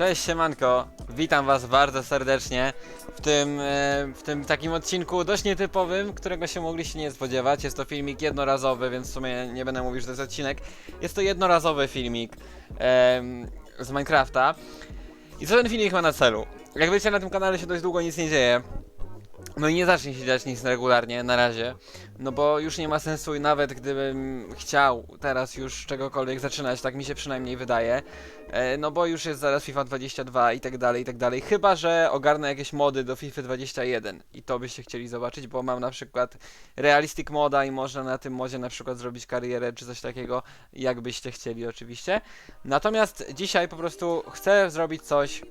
Cześć siemanko, witam was bardzo serdecznie w tym, e, w tym takim odcinku dość nietypowym, którego się mogliście nie spodziewać. Jest to filmik jednorazowy, więc w sumie nie będę mówił, że to jest odcinek. Jest to jednorazowy filmik z Minecrafta. I co ten filmik ma na celu? Jak wiecie, na tym kanale się dość długo nic nie dzieje. No i nie zacznie się dziać nic regularnie na razie, no bo już nie ma sensu i nawet gdybym chciał teraz już czegokolwiek zaczynać, tak mi się przynajmniej wydaje, e, no bo już jest zaraz FIFA 22 i tak dalej, i tak dalej, chyba że ogarnę jakieś mody do FIFA 21 i to byście chcieli zobaczyć, bo mam na przykład realistic moda i można na tym modzie na przykład zrobić karierę czy coś takiego, jakbyście chcieli oczywiście. Natomiast dzisiaj po prostu chcę zrobić coś,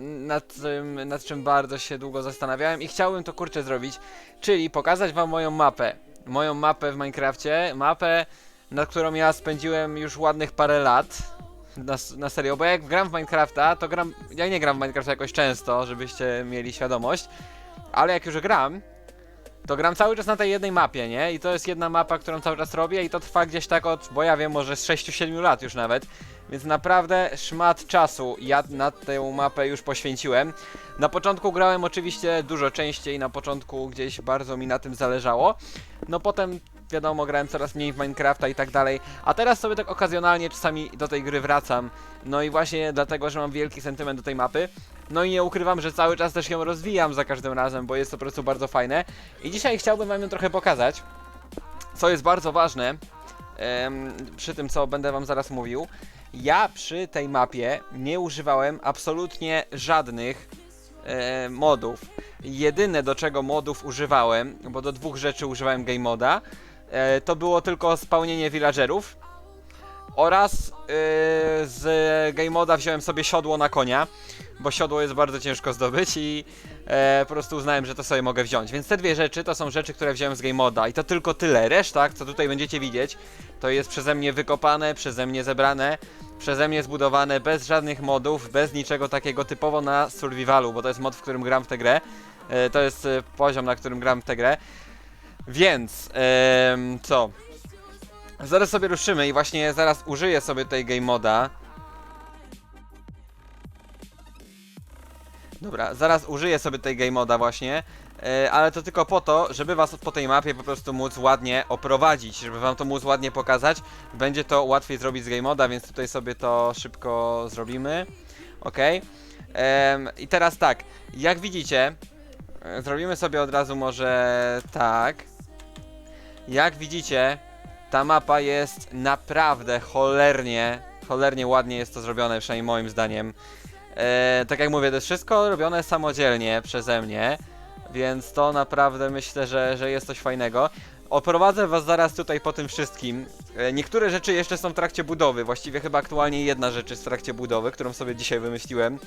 nad, czym, nad czym bardzo się długo zastanawiałem i chciałbym to kurczę zrobić, czyli pokazać wam moją mapę. Moją mapę w Minecrafcie, mapę, nad którą ja spędziłem już ładnych parę lat. Na, na serio, bo jak gram w Minecrafta, to gram. Ja nie gram w Minecrafta jakoś często, żebyście mieli świadomość, ale jak już gram, to gram cały czas na tej jednej mapie, nie? I to jest jedna mapa, którą cały czas robię i to trwa gdzieś tak od, bo ja wiem, może z 6-7 lat już nawet. Więc naprawdę szmat czasu ja na tę mapę już poświęciłem. Na początku grałem oczywiście dużo częściej, na początku gdzieś bardzo mi na tym zależało. No potem wiadomo, grałem coraz mniej w Minecrafta i tak dalej. A teraz sobie tak okazjonalnie czasami do tej gry wracam. No i właśnie dlatego, że mam wielki sentyment do tej mapy. No i nie ukrywam, że cały czas też ją rozwijam za każdym razem, bo jest to po prostu bardzo fajne. I dzisiaj chciałbym wam ją trochę pokazać, co jest bardzo ważne em, przy tym, co będę wam zaraz mówił. Ja przy tej mapie nie używałem absolutnie żadnych e, modów. Jedyne do czego modów używałem, bo do dwóch rzeczy używałem game moda, to było tylko spełnienie villagerów oraz e, z game moda wziąłem sobie siodło na konia, bo siodło jest bardzo ciężko zdobyć i e, po prostu uznałem, że to sobie mogę wziąć. Więc te dwie rzeczy to są rzeczy, które wziąłem z game moda i to tylko tyle. Reszta, co tutaj będziecie widzieć, to jest przeze mnie wykopane, przeze mnie zebrane, przeze mnie zbudowane bez żadnych modów, bez niczego takiego typowo na survivalu, bo to jest mod, w którym gram w tę grę. E, to jest e, poziom, na którym gram w tę grę. Więc, co? Zaraz sobie ruszymy i właśnie zaraz użyję sobie tej game moda. Dobra, zaraz użyję sobie tej game moda właśnie, e, ale to tylko po to, żeby was po tej mapie po prostu móc ładnie oprowadzić, żeby wam to móc ładnie pokazać. Będzie to łatwiej zrobić z game moda, więc tutaj sobie to szybko zrobimy. Ok. I teraz tak, jak widzicie, zrobimy sobie od razu może tak. Jak widzicie, ta mapa jest naprawdę cholernie, cholernie ładnie jest to zrobione, przynajmniej moim zdaniem. E, tak jak mówię, to jest wszystko robione samodzielnie przeze mnie, więc to naprawdę myślę, że, że jest coś fajnego. Oprowadzę was zaraz tutaj po tym wszystkim. E, niektóre rzeczy jeszcze są w trakcie budowy, właściwie chyba aktualnie jedna rzecz jest w trakcie budowy, którą sobie dzisiaj wymyśliłem,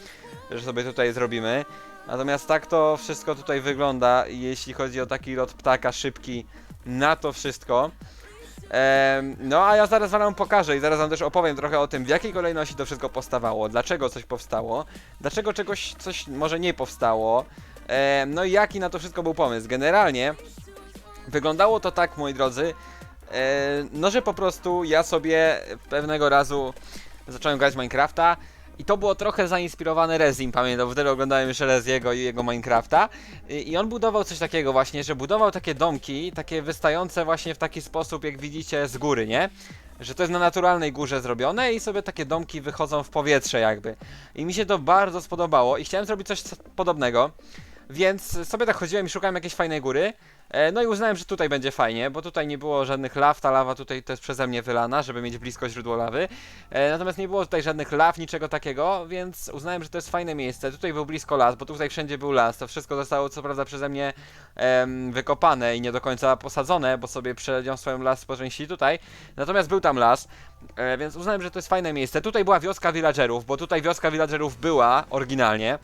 że sobie tutaj zrobimy. Natomiast tak to wszystko tutaj wygląda, jeśli chodzi o taki lot ptaka szybki na to wszystko. No a ja zaraz wam pokażę i zaraz wam też opowiem trochę o tym, w jakiej kolejności to wszystko powstawało, dlaczego coś powstało, dlaczego czegoś coś może nie powstało, no i jaki na to wszystko był pomysł. Generalnie wyglądało to tak, moi drodzy, no że po prostu ja sobie pewnego razu zacząłem grać Minecrafta i to było trochę zainspirowane Rezim, pamiętam, wtedy oglądałem jeszcze Reziego i jego Minecrafta i, i on budował coś takiego właśnie, że budował takie domki, takie wystające właśnie w taki sposób, jak widzicie, z góry, nie? Że to jest na naturalnej górze zrobione i sobie takie domki wychodzą w powietrze jakby. I mi się to bardzo spodobało i chciałem zrobić coś co- podobnego. Więc sobie tak chodziłem i szukałem jakiejś fajnej góry. E, No i uznałem, że tutaj będzie fajnie, bo tutaj nie było żadnych law. Ta lawa tutaj jest przeze mnie wylana, żeby mieć blisko źródło lawy. E, Natomiast nie było tutaj żadnych law, niczego takiego, więc uznałem, że to jest fajne miejsce. Tutaj był blisko las, bo tutaj wszędzie był las. To wszystko zostało co prawda przeze mnie em, wykopane i nie do końca posadzone, bo sobie przeniosłem las po części tutaj. Natomiast był tam las, e, więc uznałem, że to jest fajne miejsce. Tutaj była wioska villagerów, bo tutaj wioska villagerów była oryginalnie.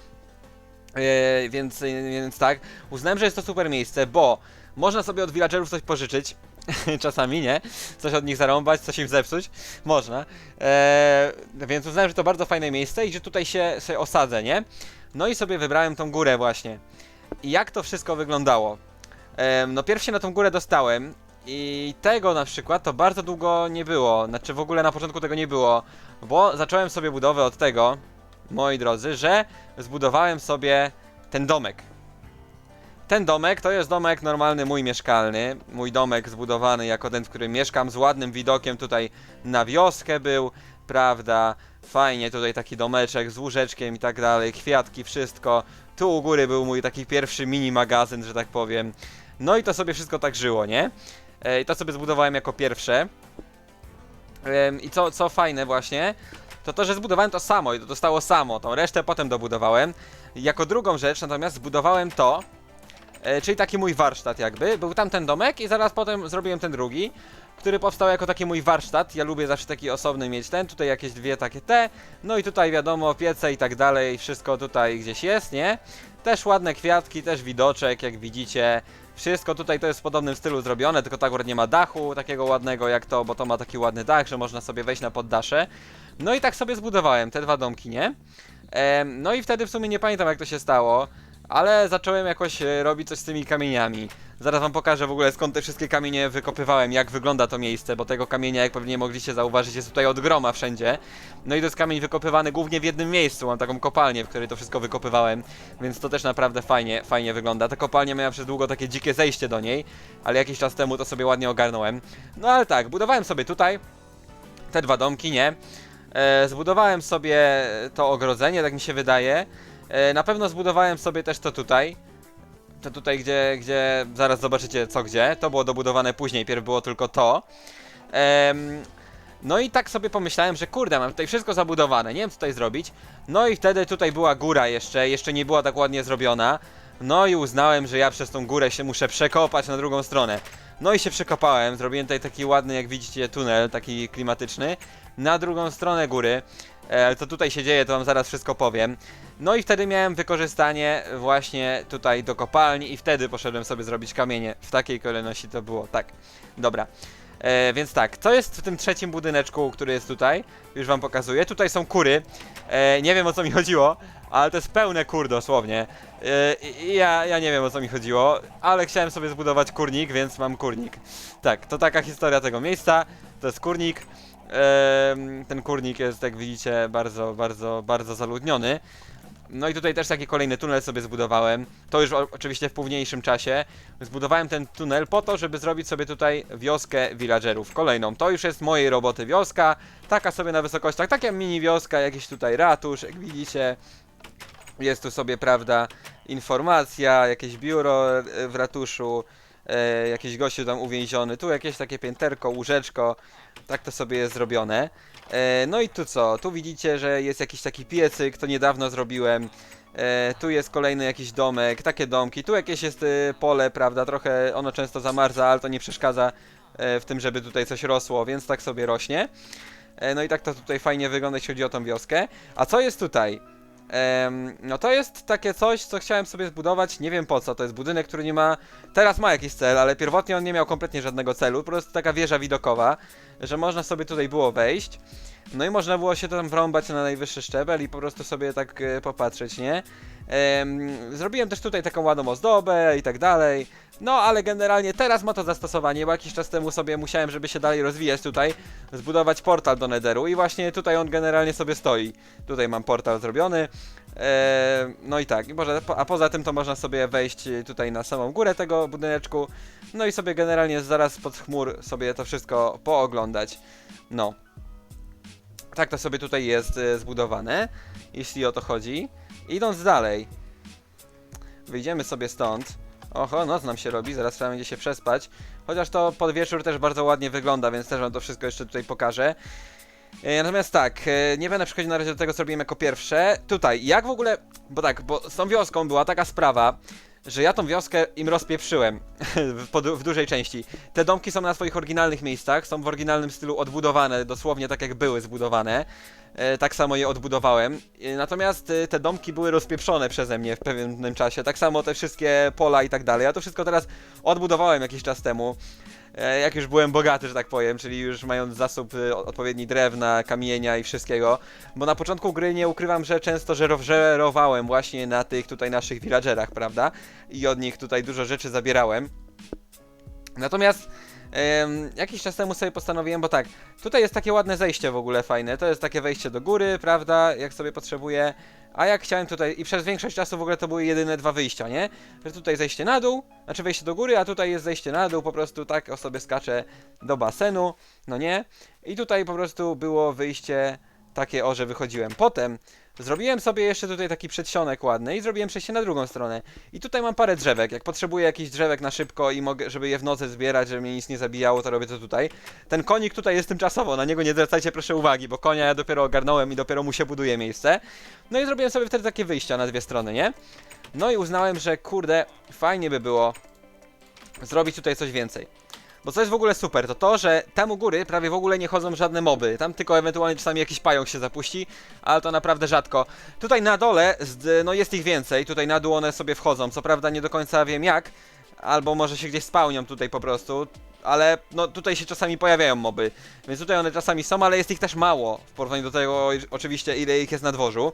E, więc, więc tak, uznałem, że jest to super miejsce, bo można sobie od villagerów coś pożyczyć, czasami, nie? Coś od nich zarąbać, coś im zepsuć, można. E, więc uznałem, że to bardzo fajne miejsce i że tutaj się, się osadzę, nie? No i sobie wybrałem tą górę właśnie. I jak to wszystko wyglądało? Em, no pierw się na tą górę dostałem i tego na przykład to bardzo długo nie było, znaczy w ogóle na początku tego nie było, bo zacząłem sobie budowę od tego, moi drodzy, że zbudowałem sobie ten domek. Ten domek to jest domek normalny mój mieszkalny. Mój domek zbudowany jako ten, w którym mieszkam, z ładnym widokiem tutaj na wioskę był, prawda? Fajnie, tutaj taki domeczek z łóżeczkiem i tak dalej, kwiatki, wszystko. Tu u góry był mój taki pierwszy mini magazyn, że tak powiem. No i to sobie wszystko tak żyło, nie? E, I to sobie zbudowałem jako pierwsze. I co, co fajne właśnie, to to, że zbudowałem to samo i to zostało samo. Tą resztę potem dobudowałem. Jako drugą rzecz natomiast zbudowałem to, e, czyli taki mój warsztat jakby. Był tam ten domek i zaraz potem zrobiłem ten drugi, który powstał jako taki mój warsztat. Ja lubię zawsze taki osobny mieć ten, tutaj jakieś dwie takie te, no i tutaj wiadomo piece i tak dalej, wszystko tutaj gdzieś jest, nie? Też ładne kwiatki, też widoczek, jak widzicie. Wszystko tutaj to jest w podobnym stylu zrobione, tylko tak akurat nie ma dachu takiego ładnego jak to, bo to ma taki ładny dach, że można sobie wejść na poddasze. No i tak sobie zbudowałem te dwa domki, nie? Em, no i wtedy w sumie nie pamiętam jak to się stało, ale zacząłem jakoś e, robić coś z tymi kamieniami. Zaraz wam pokażę w ogóle skąd te wszystkie kamienie wykopywałem, jak wygląda to miejsce, bo tego kamienia, jak pewnie mogliście zauważyć, jest tutaj od groma wszędzie. No i to jest kamień wykopywany głównie w jednym miejscu, mam taką kopalnię, w której to wszystko wykopywałem, więc to też naprawdę fajnie, fajnie wygląda. Ta kopalnia miała przez długo takie dzikie zejście do niej, ale jakiś czas temu to sobie ładnie ogarnąłem. No ale tak, budowałem sobie tutaj te dwa domki, nie? E, zbudowałem sobie to ogrodzenie, tak mi się wydaje. E, na pewno zbudowałem sobie też to tutaj. To tutaj, gdzie, gdzie zaraz zobaczycie co gdzie. To było dobudowane później, pierw było tylko to. No i tak sobie pomyślałem, że kurde, mam tutaj wszystko zabudowane, nie wiem co tutaj zrobić. No i wtedy tutaj była góra jeszcze, jeszcze nie była tak ładnie zrobiona. No i uznałem, że ja przez tą górę się muszę przekopać na drugą stronę. No i się przekopałem, zrobiłem tutaj taki ładny, jak widzicie, tunel, taki klimatyczny, na drugą stronę góry. E, co tutaj się dzieje, to wam zaraz wszystko powiem. No i wtedy miałem wykorzystanie właśnie tutaj do kopalni i wtedy poszedłem sobie zrobić kamienie. W takiej kolejności to było, tak. Dobra. E, więc tak, co jest w tym trzecim budyneczku, który jest tutaj? Już wam pokazuję. Tutaj są kury. E, nie wiem o co mi chodziło, ale to jest pełne kur dosłownie. E, ja, ja nie wiem o co mi chodziło, ale chciałem sobie zbudować kurnik, więc mam kurnik. Tak, to taka historia tego miejsca. To jest kurnik. Ten kurnik jest, jak widzicie, bardzo, bardzo, bardzo zaludniony. No i tutaj też taki kolejny tunel sobie zbudowałem. To już oczywiście w późniejszym czasie. Zbudowałem ten tunel po to, żeby zrobić sobie tutaj wioskę villagerów. Kolejną. To już jest mojej roboty wioska. Taka sobie na wysokościach. Taka mini wioska, jakiś tutaj ratusz, jak widzicie. Jest tu sobie, prawda, informacja, jakieś biuro e, w ratuszu, e, jakiś gościu tam uwięziony, tu jakieś takie pięterko, łóżeczko, tak to sobie jest zrobione. E, no i tu co, tu widzicie, że jest jakiś taki piecyk, to niedawno zrobiłem. E, tu jest kolejny jakiś domek, takie domki, tu jakieś jest pole, prawda, trochę ono często zamarza, ale to nie przeszkadza w tym, żeby tutaj coś rosło, więc tak sobie rośnie. No i tak to tutaj fajnie wygląda, jeśli chodzi o tą wioskę. A co jest tutaj? No to jest takie coś, co chciałem sobie zbudować, nie wiem po co, to jest budynek, który nie ma, teraz ma jakiś cel, ale pierwotnie on nie miał kompletnie żadnego celu, po prostu taka wieża widokowa, że można sobie tutaj było wejść, no i można było się tam wrąbać na najwyższy szczebel i po prostu sobie tak e, popatrzeć, nie? Em, zrobiłem też tutaj taką ładną ozdobę i tak dalej, no ale generalnie teraz ma to zastosowanie, bo jakiś czas temu sobie musiałem, żeby się dalej rozwijać tutaj, zbudować portal do Netheru i właśnie tutaj on generalnie sobie stoi. Tutaj mam portal zrobiony. Eee, no i tak, a poza tym to można sobie wejść e, tutaj na samą górę tego budyneczku, no i sobie generalnie zaraz pod chmur sobie to wszystko pooglądać. No. Tak to sobie tutaj jest e, zbudowane, jeśli o to chodzi. Idąc dalej, wyjdziemy sobie stąd. Oho, noc nam się robi, zaraz trzeba będzie się przespać. Chociaż to pod wieczór też bardzo ładnie wygląda, więc też wam to wszystko jeszcze tutaj pokażę. E, Natomiast tak, e, nie będę przechodził na razie do tego, co robiłem jako pierwsze. Tutaj, jak w ogóle, bo tak, bo z tą wioską była taka sprawa, że ja tą wioskę im rozpieprzyłem w, w dużej części. Te domki są na swoich oryginalnych miejscach, są w oryginalnym stylu odbudowane, dosłownie tak jak były zbudowane. E, tak samo je odbudowałem. E, Natomiast e, te domki były rozpieprzone przeze mnie w pewnym czasie. Tak samo te wszystkie pola i tak dalej. Ja to wszystko teraz odbudowałem jakiś czas temu. E, Jak już byłem bogaty, że tak powiem, czyli już mając zasób e, odpowiedni drewna, kamienia i wszystkiego. Bo na początku gry nie ukrywam, że często żero- żerowałem właśnie na tych tutaj naszych villagerach, prawda? I od nich tutaj dużo rzeczy zabierałem. Natomiast jakiś czas temu sobie postanowiłem, bo tak, tutaj jest takie ładne zejście w ogóle fajne, to jest takie wejście do góry, prawda, jak sobie potrzebuję, a jak chciałem tutaj, i przez większość czasu w ogóle to były jedyne dwa wyjścia, nie? Że tutaj zejście na dół, znaczy wejście do góry, a tutaj jest zejście na dół, po prostu tak o sobie skaczę do basenu, no nie? I tutaj po prostu było wyjście takie o, że wychodziłem. Potem zrobiłem sobie jeszcze tutaj taki przedsionek ładny i zrobiłem przejście na drugą stronę. I tutaj mam parę drzewek. Jak potrzebuję jakichś drzewek na szybko i mogę, żeby je w nocy zbierać, żeby mnie nic nie zabijało, to robię to tutaj. Ten konik tutaj jest tymczasowo, na niego nie zwracajcie proszę uwagi, bo konia ja dopiero ogarnąłem i dopiero mu się buduje miejsce. No i zrobiłem sobie wtedy takie wyjścia na dwie strony, nie? No i uznałem, że kurde, fajnie by było zrobić tutaj coś więcej. Bo co jest w ogóle super, to to, że tam u góry prawie w ogóle nie chodzą żadne moby. Tam tylko ewentualnie czasami jakiś pająk się zapuści, ale to naprawdę rzadko. Tutaj na dole, no jest ich więcej, tutaj na dół one sobie wchodzą. Co prawda nie do końca wiem jak, albo może się gdzieś spełnią tutaj po prostu. Ale no tutaj się czasami pojawiają moby, więc tutaj one czasami są, ale jest ich też mało w porównaniu do tego oczywiście ile ich jest na dworzu.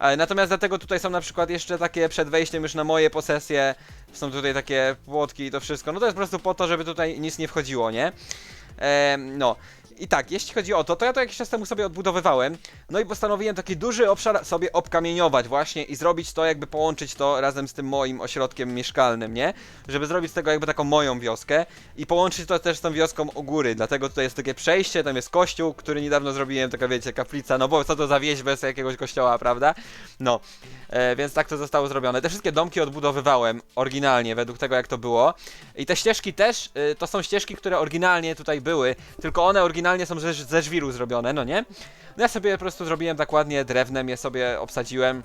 E, Natomiast dlatego tutaj są na przykład jeszcze takie przed wejściem już na moje posesje, są tutaj takie płotki i to wszystko. No to jest po prostu po to, żeby tutaj nic nie wchodziło, nie? Em, no. I tak, jeśli chodzi o to, to ja to jakiś czas temu sobie odbudowywałem, no i postanowiłem taki duży obszar sobie obkamieniować właśnie i zrobić to, jakby połączyć to razem z tym moim ośrodkiem mieszkalnym, nie? Żeby zrobić z tego jakby taką moją wioskę i połączyć to też z tą wioską u góry, dlatego tutaj jest takie przejście, tam jest kościół, który niedawno zrobiłem, taka wiecie, kaplica, no bo co to za wieś bez jakiegoś kościoła, prawda? No, e, więc tak to zostało zrobione. Te wszystkie domki odbudowywałem oryginalnie, według tego jak to było. I te ścieżki też, y, to są ścieżki, które oryginalnie tutaj były, tylko one oryginalnie są ze, ze żwiru zrobione, no nie? No ja sobie po prostu zrobiłem tak ładnie drewnem, je sobie obsadziłem.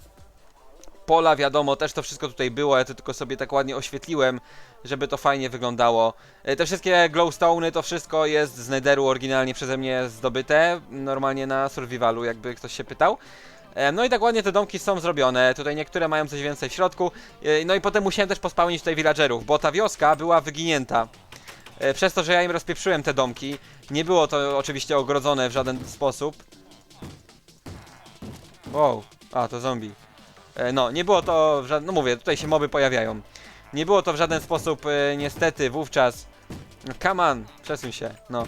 Pola, wiadomo, też to wszystko tutaj było, ja to tylko sobie tak ładnie oświetliłem, żeby to fajnie wyglądało. E, Te wszystkie glowstone'y, to wszystko jest z Netheru oryginalnie przeze mnie zdobyte, normalnie na survivalu, jakby ktoś się pytał. E, No i tak ładnie te domki są zrobione, tutaj niektóre mają coś więcej w środku. E, No i potem musiałem też pospełnić tutaj villagerów, bo ta wioska była wyginięta. E, Przez to, że ja im rozpieprzyłem te domki. Nie było to oczywiście ogrodzone w żaden sposób. Wow, a to zombie. E, No, nie było to w żaden... No mówię, tutaj się moby pojawiają. Nie było to w żaden sposób e, niestety wówczas... Come on, przesuń się, no.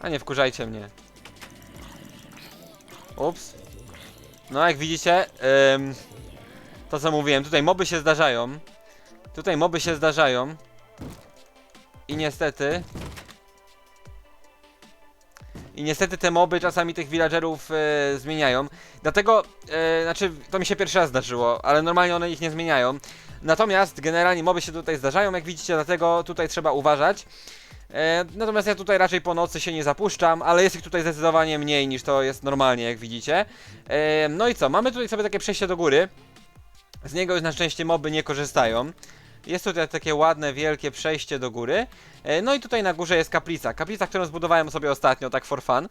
A nie wkurzajcie mnie. Ups. No jak widzicie, ym, to co mówiłem, tutaj moby się zdarzają. Tutaj moby się zdarzają. I niestety... I niestety te moby czasami tych villagerów e, zmieniają. Dlatego, e, znaczy to mi się pierwszy raz zdarzyło, ale normalnie one ich nie zmieniają. Natomiast generalnie moby się tutaj zdarzają, jak widzicie, dlatego tutaj trzeba uważać. E, natomiast ja tutaj raczej po nocy się nie zapuszczam, ale jest ich tutaj zdecydowanie mniej niż to jest normalnie, jak widzicie. E, no i co, mamy tutaj sobie takie przejście do góry. Z niego już na szczęście moby nie korzystają. Jest tutaj takie ładne, wielkie przejście do góry. E, no i tutaj na górze jest kaplica. Kaplica, którą zbudowałem sobie ostatnio, tak for fun,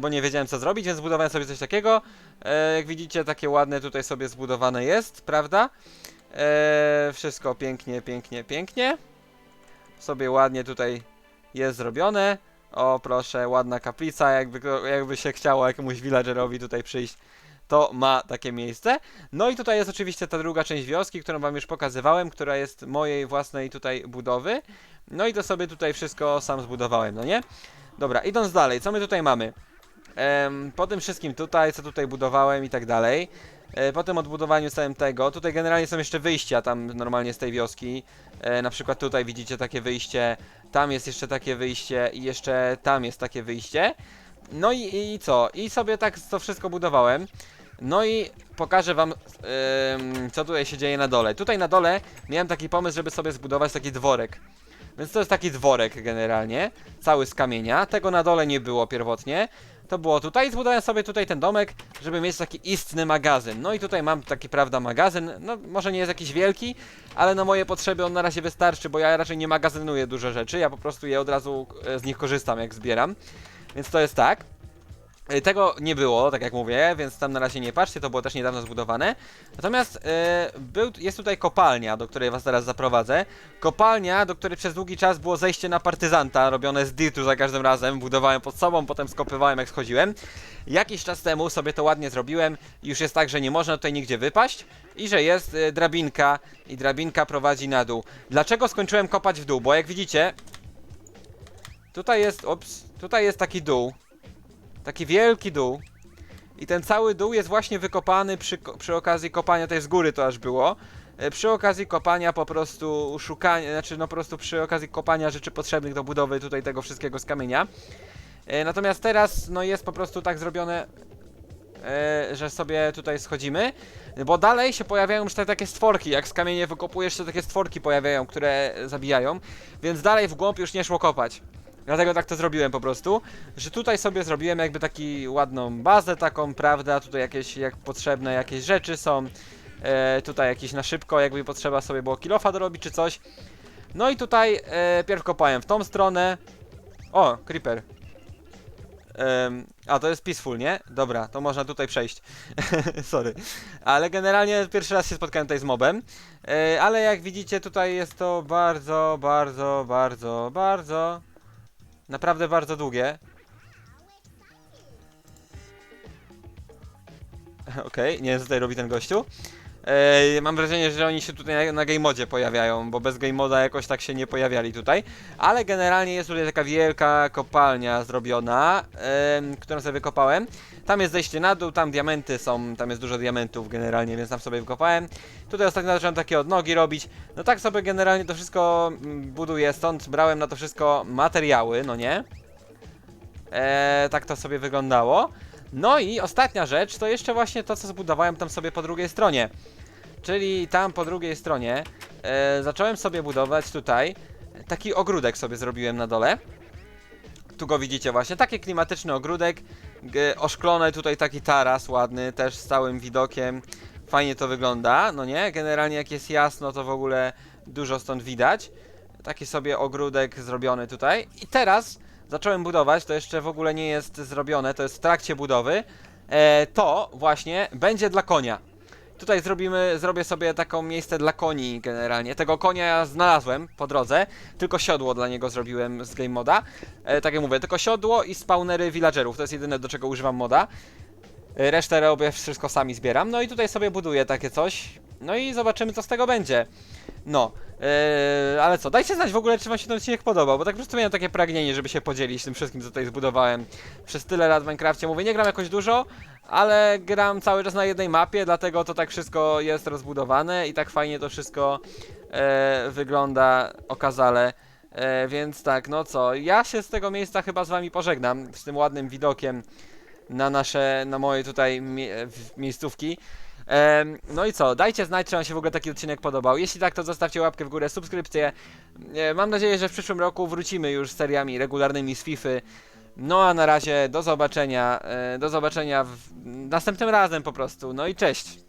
bo nie wiedziałem co zrobić, więc zbudowałem sobie coś takiego. Jak widzicie, takie ładne tutaj sobie zbudowane jest, prawda? Wszystko pięknie, pięknie, pięknie. Sobie ładnie tutaj jest zrobione. O, proszę, ładna kaplica, jakby, jakby się chciało jakiemuś villagerowi tutaj przyjść, to ma takie miejsce. No i tutaj jest oczywiście ta druga część wioski, którą wam już pokazywałem, która jest mojej własnej tutaj budowy. No i to sobie tutaj wszystko sam zbudowałem, no nie? Dobra, idąc dalej, co my tutaj mamy? Em, po tym wszystkim tutaj, co tutaj budowałem i tak dalej. E, po tym odbudowaniu całym tego, tutaj generalnie są jeszcze wyjścia tam normalnie z tej wioski. E, na przykład tutaj widzicie takie wyjście, tam jest jeszcze takie wyjście i jeszcze tam jest takie wyjście. No i, i co? I sobie tak to wszystko budowałem. No i pokażę wam, em, co tutaj się dzieje na dole. Tutaj na dole miałem taki pomysł, żeby sobie zbudować taki dworek. Więc to jest taki dworek generalnie, cały z kamienia. Tego na dole nie było pierwotnie. To było tutaj. Zbudowałem sobie tutaj ten domek, żeby mieć taki istny magazyn. No i tutaj mam taki, prawda, magazyn. No, może nie jest jakiś wielki, ale na moje potrzeby on na razie wystarczy, bo ja raczej nie magazynuję dużo rzeczy. Ja po prostu je od razu e, z nich korzystam, jak zbieram. Więc to jest tak. Y, Tego nie było, tak jak mówię, więc tam na razie nie patrzcie, to było też niedawno zbudowane. Natomiast e, był, jest tutaj kopalnia, do której was teraz zaprowadzę. Kopalnia, do której przez długi czas było zejście na partyzanta, robione z dirtu za każdym razem. Budowałem pod sobą, potem skopywałem jak schodziłem. Jakiś czas temu sobie to ładnie zrobiłem. Już jest tak, że nie można tutaj nigdzie wypaść i że jest e, drabinka i drabinka prowadzi na dół. Dlaczego skończyłem kopać w dół? Bo jak widzicie, tutaj jest, ups, tutaj jest taki dół. Taki wielki dół. I ten cały dół jest właśnie wykopany przy, przy okazji kopania, to jest z góry to aż było. e, Przy okazji kopania po prostu szukania, znaczy no po prostu przy okazji kopania rzeczy potrzebnych do budowy tutaj tego wszystkiego z kamienia. E, Natomiast teraz no jest po prostu tak zrobione, e, że sobie tutaj schodzimy, bo dalej się pojawiają już te takie stworki, jak z kamienia wykopujesz, się takie stworki pojawiają, które zabijają, więc dalej w głąb już nie szło kopać. Dlatego tak to zrobiłem po prostu, że tutaj sobie zrobiłem jakby taki ładną bazę taką, prawda, tutaj jakieś jak potrzebne jakieś rzeczy są, e, tutaj jakieś na szybko, jakby potrzeba sobie było kilofa dorobić czy coś. No i tutaj e, pierw kopałem w tą stronę. O, creeper. Em, a to jest peaceful, nie? Dobra, to można tutaj przejść. Sorry. Ale generalnie pierwszy raz się spotkałem tutaj z mobem. E, ale jak widzicie, tutaj jest to bardzo, bardzo, bardzo, bardzo. Naprawdę bardzo długie. Okej, nie wiem co tutaj robi ten gościu. Mam wrażenie, że oni się tutaj na, na game modzie pojawiają, bo bez game moda jakoś tak się nie pojawiali tutaj. Ale generalnie jest tutaj taka wielka kopalnia zrobiona, którą sobie wykopałem. Tam jest zejście na dół, tam diamenty są, tam jest dużo diamentów generalnie, więc tam sobie wykopałem. Tutaj ostatnio zacząłem takie odnogi robić. No tak sobie generalnie to wszystko mm, buduję, stąd brałem na to wszystko materiały, no nie? Eee, tak to sobie wyglądało. No i ostatnia rzecz to jeszcze właśnie to, co zbudowałem tam sobie po drugiej stronie. Czyli tam po drugiej stronie e, zacząłem sobie budować tutaj taki ogródek sobie zrobiłem na dole. Tu go widzicie właśnie, taki klimatyczny ogródek, oszklony tutaj taki taras ładny, też z całym widokiem. Fajnie to wygląda, no nie? Generalnie jak jest jasno, to w ogóle dużo stąd widać. Taki sobie ogródek zrobiony tutaj. I teraz zacząłem budować, to jeszcze w ogóle nie jest zrobione, to jest w trakcie budowy. E, to właśnie będzie dla konia. Tutaj zrobimy, zrobię sobie taką miejsce dla koni generalnie. Tego konia ja znalazłem po drodze, tylko siodło dla niego zrobiłem z game moda. E, tak jak mówię, tylko siodło i spawnery villagerów, to jest jedyne do czego używam moda. E, Resztę robię wszystko sami zbieram. No i tutaj sobie buduję takie coś. No i zobaczymy co z tego będzie. No, Eee, ale co, dajcie znać w ogóle, czy wam się ten odcinek podobał, bo tak po prostu miałem takie pragnienie, żeby się podzielić tym wszystkim, co tutaj zbudowałem przez tyle lat w Minecrafcie. Mówię, nie gram jakoś dużo, ale gram cały czas na jednej mapie, dlatego to tak wszystko jest rozbudowane i tak fajnie to wszystko e, wygląda okazale. E, więc tak, no co, ja się z tego miejsca chyba z wami pożegnam, z tym ładnym widokiem na nasze, na moje tutaj miejscówki. Em, no i co, dajcie znać, czy wam się w ogóle taki odcinek podobał. Jeśli tak, to zostawcie łapkę w górę, subskrypcję. E, mam nadzieję, że w przyszłym roku wrócimy już z seriami regularnymi z FIFA. No a na razie do zobaczenia, e, do zobaczenia w, następnym razem po prostu. No i cześć.